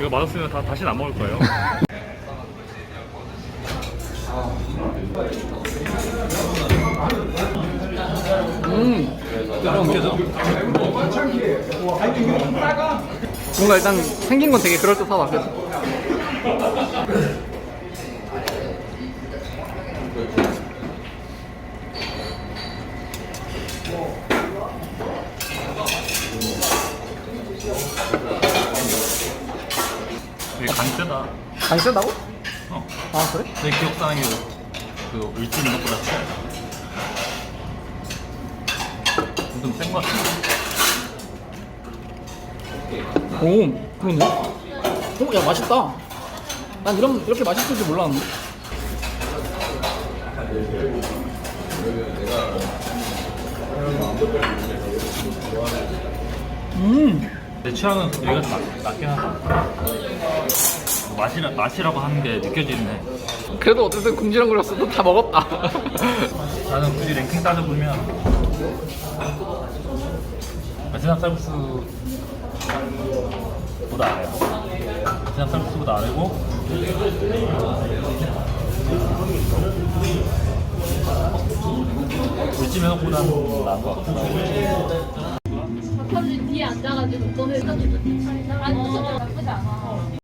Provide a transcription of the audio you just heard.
이거 맛없으면 다 다시는 안 먹을 거예요. 음. 뭔가 일단 생긴 건 되게 그럴듯하다. 그래서. 이게 간 세다. 안 세다고? 어. 아 그래? 내 기억상에 그 울진 이런 것보다 세. 좀센것 같은데. 오, 그러네. 오, 야 맛있다. 난 이런 이렇게 맛있을 줄 몰랐는데. 음, 내 취향은 여기가 좀 낫- 낫긴 하다. 뭐 맛이라, 맛이라고 하는 게 느껴지네. 그래도 어쨌든 궁지렁거렸어도 다 먹었다. 나는 굳이 랭킹 따져보면 베트남 쌀국수 보다 아래야. 베트남 쌀국수보다 아래고 울진 해석보다는 나은 것 같고 뒤에 앉아가지고 너네 아니 나쁘지 않아